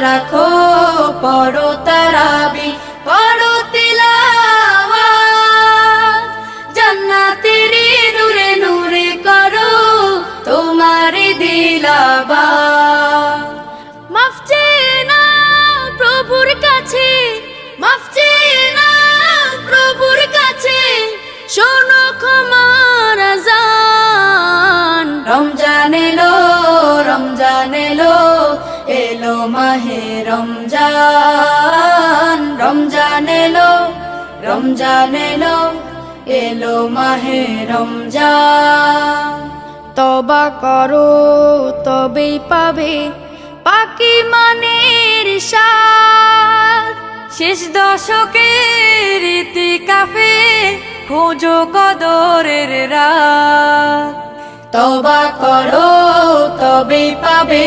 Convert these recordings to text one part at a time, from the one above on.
রাখো পড়ো এলো মাহে রমজান রমজান এলো রমজান এলো এলো মাহে রমজান। তবা করো, তবেই পাবে পাকি মানের শেষ দশকের রীতি কাফে খোঁজো কদরের রাত। তবা করো তবে পাবে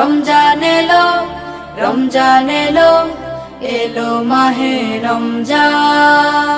রমজান এলো রমজান এলো এলো মাহে রমজান।